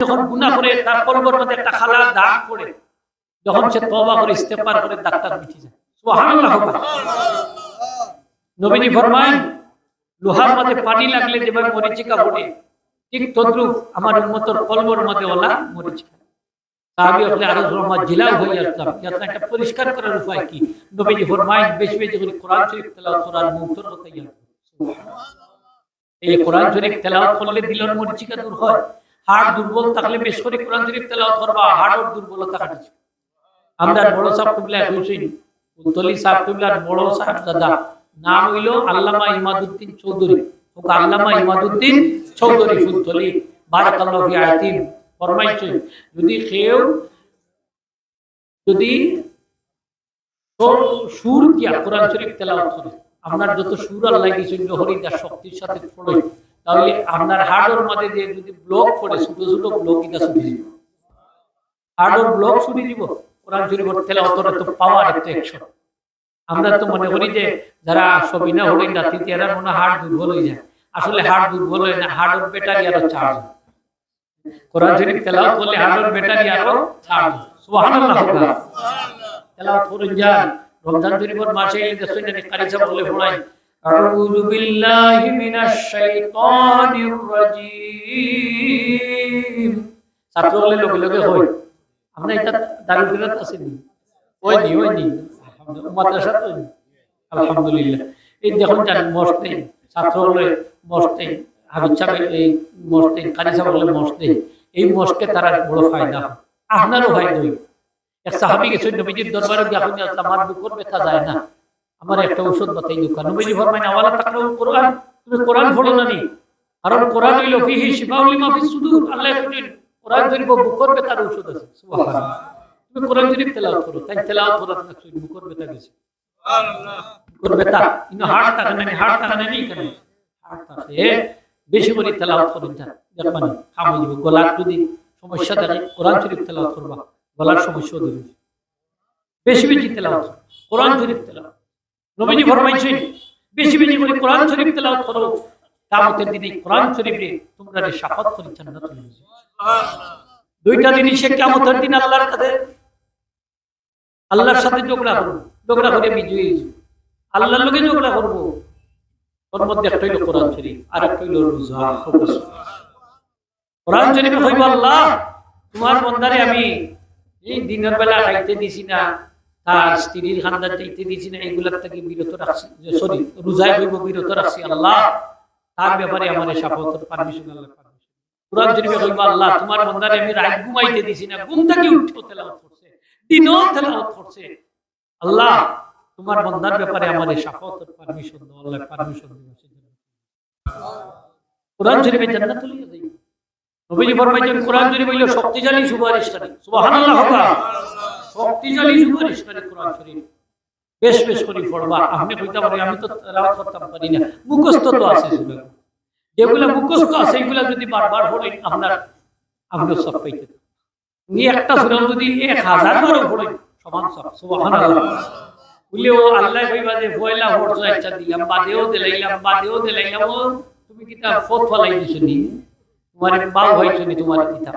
যখন গুণা করে, তার কলবর একটা খালা দাগ পড়ে যখন সে তবা করে ইস্তেফার করে দাগটা মিটে যায়। সুবহানাল্লাহ নবীজি ফরমান লোহার মধ্যে পানি লাগলে যেভাবে মরিচিকা পড়ে ঠিক তদ্রুপ আমার উন্মতর কলবর মধ্যে ওলা মরিচিকা। সাহাবি হলে আরও রহমান জেলাও হয়ে আসলাম যাতে একটা পরিষ্কার করার উপায় কি? নবীজি ফরমাইন বেশি বেশি করে কোরআন শরীফ তেলাওয়াত করার মুক্তর কথা এই কোরআন শরীফ তেলাওয়াত করলে দিলর মরিচিকা দূর হয়। হাড় দুর্বল থাকলে বেশ করে কোরআন শরীফ তেলাওয়াত করবা হাড়ের দুর্বলতা কাটছে আমরা বড় সাহেব কুবলা হুসেন উত্তলি সাহেব কুবলার বড় সাহেব দাদা। নাম হইল আল্লামা ইমাদুদ্দিন চৌধুরী। ওকে আল্লামা ইমাদুদ্দিন চৌধুরী ফুলতলি বারাকাল্লাহু ফি আয়াতিন ফরমাইছেন যদি কেউ যদি সুর- দিয়া কোরআন শরীফ তেলাওয়াত করে, আপনার যত সুর আল্লাহ দিয়েছেন হরিদার শক্তির সাথে পড়ে তাহলে আপনার হাড়ের মধ্যে যে যদি ব্লক পড়ে ছোট ছোট ব্লক এটা ছুটে যাব হাড়ের ব্লক ছুটে দিব, কোরআন শরীফ তেলাওয়াতের তো পাওয়ার একটা একশন আমরা তো মনে করি যে যারা সবিনা হরিণ রাত্রি এরা মনে হাড় দুর্বল হয়ে যায়। আসলে হাড় দুর্বল হয় না হাড়ের ব্যাটারি আরও চার্জ কোরআন শরীফ তেলাওয়াত করলে হাড়ের ব্যাটারি আরও চার্জ সুবহানাল্লাহ। তেলাওয়াত করুন যান। রমজান শরীফের মাসে এলে দেখছেন কারি সাহেব বলে পড়াই আউযু বিল্লাহি মিনাশ শাইতানির রাজীম। ছাত্র বলে লগে লগে হয় আমরা এটা দারুল ফিরাত আসেনি ওই নি ওই নি। মাদ্রাসা তো নি। আলহামদুলিল্লাহ। এই দেখুন জান মস্ত নেই ছাত্র হলে মস্ত সাহেব, এই মস্ত সাহেব বলে মস্ত এই। মস্কে তারা বড় ফায়দা আপনারও ফায়দা এক সাহাবি গেছেন নবীজির দরবারে গিয়ে আপনি আমার বুকর ব্যথা যায় না। আমার একটা ঔষধ বাতাই দোকান নবীজি ফরমাইন আওয়ালা তাকরাউ কোরআন। তুমি কোরআন পড়ো না নি কারণ কোরআন হইল ফিহি শিফাউল লিমা ফিস সুদুর। আল্লাহ বলেন কোরআন শরীফ বুকর ব্যথার ঔষধ আছে। সুবহানাল্লাহ। তুমি কোরআন শরীফ তেলাওয়াত করো। তাই তেলাওয়াত করো। না বুকর ব্যথা গেছে। বুকর ব্যথা। ইনো হার্ট থাকে না হার্ট থাকে না নি কেন? হার্ট থাকে বেশি করে তেলাওয়াত করুন যা দেখবানি খামো দিব। গলার যদি সমস্যা থাকে কোরআন শরীফ তেলাওয়াত করবা। গলার সমস্যা দূর। বেশি বেশি তেলাওয়াত করো। কোরআন শরীফ তেলাওয়াত নবীজি ফরমাইছেন বেশি বেশি করে কোরআন শরীফ তেলাওয়াত করো। কিয়ামতের দিনে কোরআন শরীফে তোমরা যে শাফাত করে জান্নাত দুইটা জিনিস কিয়ামতের দিন আল্লাহর কাছে আল্লাহর সাথে ঝগড়া করব ঝগড়া করে বিজয়ী আল্লাহর লোকে ঝগড়া করব। ওর মধ্যে একটা হইল কোরআন শরীফ আর একটা হইল রোজা। কোরআন শরীফে হইব আল্লাহ তোমার বন্দারে আমি এই দিনের বেলা খাইতে দিছি না। তার স্ত্রীর খান্দার দিতে দিছি না এগুলার থেকে বিরত রাখছি। সরি, রোজায় হইব বিরত রাখছি আল্লাহ। তার ব্যাপারে আমার সাফতর পারমিশন আল্লাহ কোরআন শরীফে হইব আল্লাহ, তোমার বন্দারে আমি রাত ঘুমাইতে দিছি না, ঘুম থেকে উঠেও তেলাওয়াত করছে, দিনও তেলাওয়াত করছে। আল্লাহ, তোমার বন্দার ব্যাপারে আমার সাফতর পারমিশন দাও, আল্লাহ পারমিশন দিও কোরআন শরীফে জান্নাত লিয়ে যাই নবীজি ফরমাইছেন, কোরআন শরীফ হইল শক্তিশালী সুপারিশকারী। সুবহানাল্লাহ হকা শক্তিশালী সুপারিশকারী কোরআন শরীফ। বেশ বেশ করে পড়বা। আপনি কইতে পারি আমি তো তেলাওয়াত করতাম পারি না। মুখস্থ তো আছে যেগুলা মুখস্থ আছে এগুলা যদি বারবার পড়েন আপনার আপনি সব পাইতে উনি একটা সূরা যদি এক হাজার বারও পড়েন সমান সব সুবহানাল্লাহ। বললে ও আল্লাহ কইবা যে একটা দিলাম বাদেও দিলাইলাম বাদেও দিলাইলাম। ও তুমি ফত ফলাই তোমার বাল তোমার কিতাব?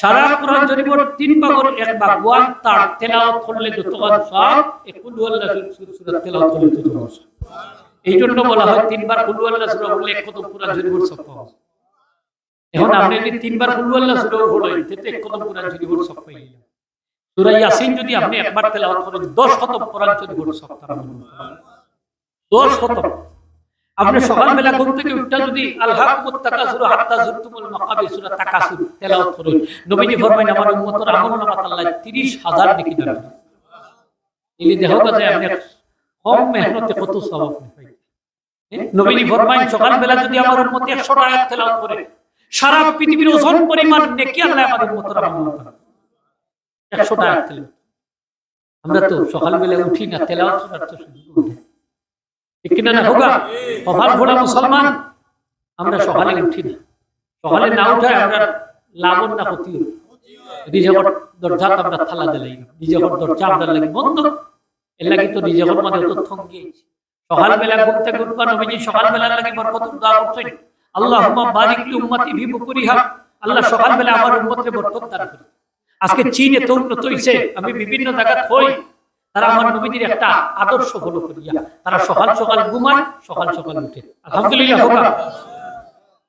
সারা কোরআন শরীফের তিন ভাগের এক ভাগ ওয়ান তার তেলাওয়াত করলে সব ওয়াল্লাহ তেলাওয়াত করলে এই জন্য বলা হয় তিনবার এক কোরআন শরীফের এখন আপনি যদি তিনবার কুলু আল্লাহ সূরা এক কোরআন শরীফের ইয়াসিন যদি আপনি একবার তেলাওয়াত করেন 10 কদম কোরআন শরীফের সব তার মধ্যে পাবেন। 10 কদম। আপনি সকালবেলা ঘুম থেকে যদি আল্লাহ তাকাসুর হাত্তা সূরা তাকাসুর তেলাওয়াত করেন। নবীজি আমার উম্মতের আমলনামাত আল্লাহ 30000 নেকি দান। দেখো কাছে আপনি কম মেহনতে কত সওয়াব পাই নবীজি সকালবেলা যদি আমার উম্মত 100 আয়াত তেলাওয়াত করে সারা পৃথিবীর ওজন পরিমাণ নেকি আল্লাহ আমাদের উম্মতের আমল করেন। 100 আয়াত তেলাওয়াত। আমরা তো সকালবেলা উঠি না তেলাওয়াত করার তো সুযোগ উঠে ঠিক আমরা সকালে উঠি না। সকালে না আমরা না ক্ষতি। দরজা আমরা থালা দরজা আমরা লাগি বন্ধ। এর লাগি তো মধ্যে তো সকালবেলা নবীজি সকালবেলা লাগি বারিক উম্মতি আল্লাহ সকালবেলা আমার বরকত দান আজকে চীনে তো উন্নত হইছে, আমি বিভিন্ন জায়গায় হই তারা আমার নবীজির একটা আদর্শ ফলো করিয়া তারা সকাল সকাল ঘুমায় সকাল সকাল উঠে। আলহামদুলিল্লাহ হোক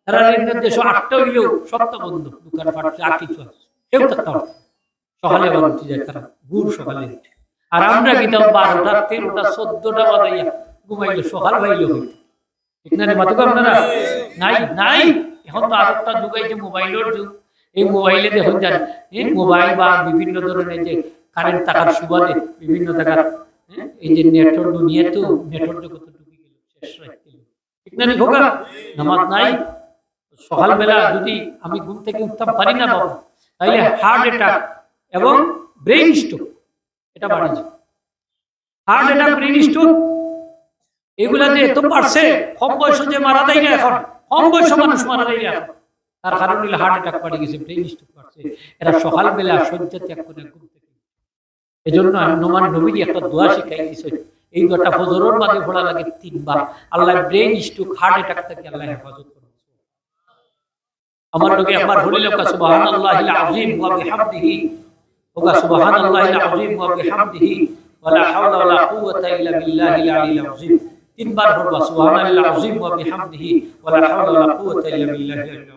তারা দেশ আটটা হইলেও সপ্তাহ বন্ধ দোকান পাট যা কিছু আছে কেউ থাকতে পারে সকালে আবার উঠে যায় তারা সকালে উঠে। আর আমরা বারোটা তেরোটা চোদ্দটা বাজাইয়া ঘুমাইলে সকাল বাইলে হইতো। ঠিক না রে মাতুক আপনারা নাই নাই এখন তো আর একটা যুগ যে মোবাইলের যুগ। এই মোবাইলে দেখুন যান এই মোবাইল বা বিভিন্ন ধরনের যে কারেন্ট টাকার সুবাদে বিভিন্ন জায়গার হ্যাঁ, এই যে নেটওয়ার্ক দুনিয়া তো নেটওয়ার্ক জগৎ ডুবে গেল শেষ রাখতে। ঠিক না খোকা নামাজ নাই? সকালবেলা যদি আমি ঘুম থেকে উঠতে পারি না বাবা তাহলে হার্ট অ্যাটাক এবং ব্রেইন স্ট্রোক এটা বাড়ে যায় হার্ট অ্যাটাক ব্রেইন স্ট্রোক এগুলা যে এত বাড়ছে কম বয়সে যে মারা যায় না এখন। কম বয়সে মানুষ মারা যায় না এখন। তার কারণ হলো হার্ট অ্যাটাক বাড়ে গেছে ব্রেইন স্ট্রোক বাড়ছে এরা সকালবেলা শয্যা ত্যাগ করে ঘুম থেকে এই জন্য আমি নোমান নবীজি একটা দোয়া শিখাই দিয়েছে এই দোয়াটা ফজরের মাঝে পড়া লাগে তিনবার। আল্লাহ ব্রেইন স্ট্রোক হার্ট অ্যাটাক থেকে, আল্লাহ হেফাজত করে। আমার লোকে আমার হলিল কা সুবহানাল্লাহিল আযীম ওয়া বিহামদিহি ওয়া সুবহানাল্লাহিল আযীম ওয়া বিহামদিহি, ওয়া লা হাওলা ওয়া লা কুওয়াতা ইল্লা বিল্লাহিল আলিয়্যিল আযীম। তিনবার পড়বা সুবহানাল্লাহিল আযীম ওয়া বিহামদিহি, ওয়া লা হাওলা ওয়া লা কুওয়াতা ইল্লা বিল্লাহিল আযীম।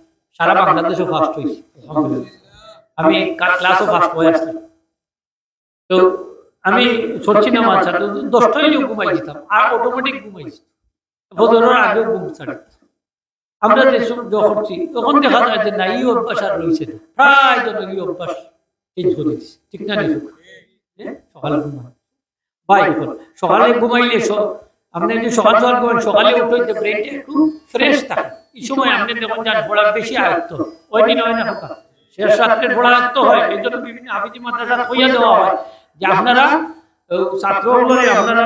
সারা বাংলাদেশও ফার্স্ট হয়েছি আমি ক্লাসও ফার্স্ট হয়ে আসলাম। তো আমি সচিনে মাদ্রাসা তো দশটা হইলেও ঘুমাই যেতাম। আর অটোমেটিক ঘুমাই ফজরের আগেও ঘুম ছাড়ি। আমরা যে সব করছি তখন দেখা যায় যে না এই অভ্যাস আর রয়েছে না। প্রায় যেন এই অভ্যাস চেঞ্জ করে দিচ্ছে ঠিক না নিশুক সকালে ঘুমায় বাই সকালে ঘুমাইলে আপনি যে সকাল সকাল ঘুমান সকালে উঠে যে ব্রেনটা একটু ফ্রেশ থাকে। এই সময় আপনি দেখুন যান পড়া বেশি আয়ত্ত ওই দিন হয় না হোকা শেষ রাত্রের পড়া আয়ত্ত হয় এই জন্য বিভিন্ন হাফিজি মাদ্রাসা কইয়া দেওয়া হয় যে আপনারা ছাত্রগুলোরে আপনারা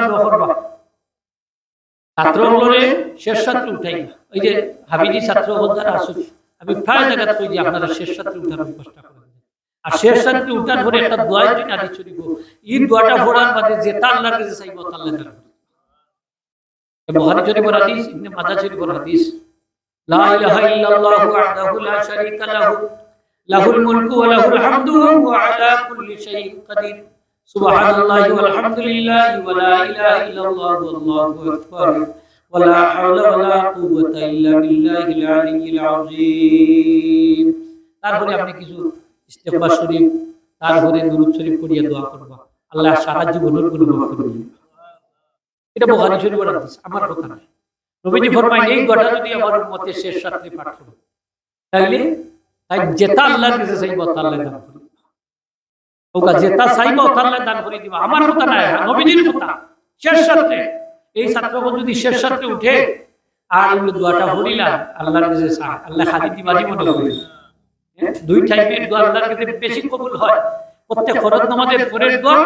ছাত্রগুলোরে শেষ ছাত্র উঠাই। ওই যে হাবিজি ছাত্র যারা আসুন আমি প্রায় জায়গা কই যে আপনারা শেষ ছাত্র উঠার ব্যবস্থা করে দেন। আর শেষ ছাত্র উঠার পরে একটা দোয়াই তুই নাদি চুরিব এই দোয়াটা পড়ার বাদে যে তার লাগে যে চাইব তার লাগে। বুখারী শরীফের হাদিস ইবনে মাজাহ শরীফের হাদিস। লা ইলাহা ইল্লাল্লাহু ওয়াহদাহু লা শারীকা লাহু, লাহুল মুলকু ওয়া লাহুল হামদু ওয়া আলা কুল্লি শাইইন কাদির। সুবহানাল্লাহি ওয়াল হামদুলিল্লাহি ওয়া লা ইলাহা ইল্লাল্লাহু ওয়াল্লাহু আকবার। ওয়া লা হাওলা ওয়া লা কুওয়াতা ইল্লা বিল্লাহিল আলিয়্যিল আযীম। তারপরে আপনি কিছু ইস্তেগফার শরীফ, তারপরে দুরূদ শরীফ পড়িয়া দোয়া করবা। আল্লাহ সারা জীবনের গুনাহ মাফ করে এটা বুখারী হাদিস, আমার কথা না নবীজি ফরমায় এই গোটা যদি আমার মতে শেষ রাত্রে পাঠ করো তাইলে তাই যেটা আল্লাহর কাছে চাইব আল্লাহ দান করে। ওগা চাইব আল্লাহ দান করে দিবা। আমার কথা না নবীজির কথা। শেষ রাত্রে এই ছাত্রগণ যদি শেষ রাত্রে উঠে আর দোয়াটা ভরিলা আল্লাহর কাছে চায় আল্লাহ খালি হ্যাঁ? দুই টাইপের দোয়া আল্লাহর কাছে বেশি কবুল হয়। প্রত্যেক ফরজ নামাজের পরের দোয়া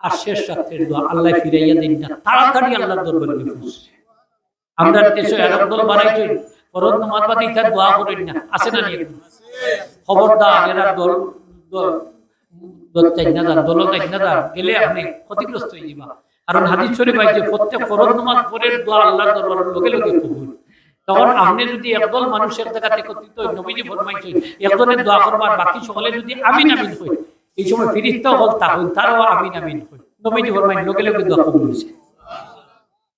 আর শেষ রাত্রের দোয়া আল্লাহ ফিরাইয়া দিন না তাড়াতাড়ি আল্লাহর দরবারে পৌঁছে। আমরা এরকম বানাইছি ইতার দোয়া করেন না। আছে না নিয়ে খবরদার এরা দল গেলে আপনি ক্ষতিগ্রস্ত হয়ে যাবা। কারণ হাদিস শরীফ আছে প্রত্যেক ফরজ নামাজ দোয়া আল্লাহর লগে কবুল। তখন আপনি যদি একদল মানুষের একত্রিত হই, নবীজি ফরমাইছেন একজনের দোয়া করবার বাকি সকলে যদি আমিন আমিন হই এই সময় ফিরিস্তা হল তা হই তারও আমিন আমিন হই নবীজি ফরমাইন লগে লগে দোয়া কবুল হয়েছে।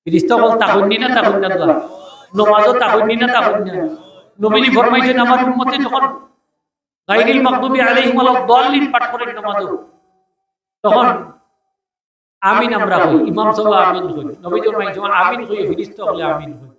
ফিরিস্তা হল তা না তা হইন না দোয়া নমাজও তা হইনি না তা হইন না নবীজি ফরমাইছেন আমার উম্মতে যখন গাইরিল মাকদুবি আলাইহিম ওয়ালাদ দাল্লিন পাঠ করেন নামাজও তখন আমিন আমরা হই, ইমাম সাহেব আমিন হই নবী ফরমাইছেন আমিন হই ফিরিস্তা হলে আমিন কই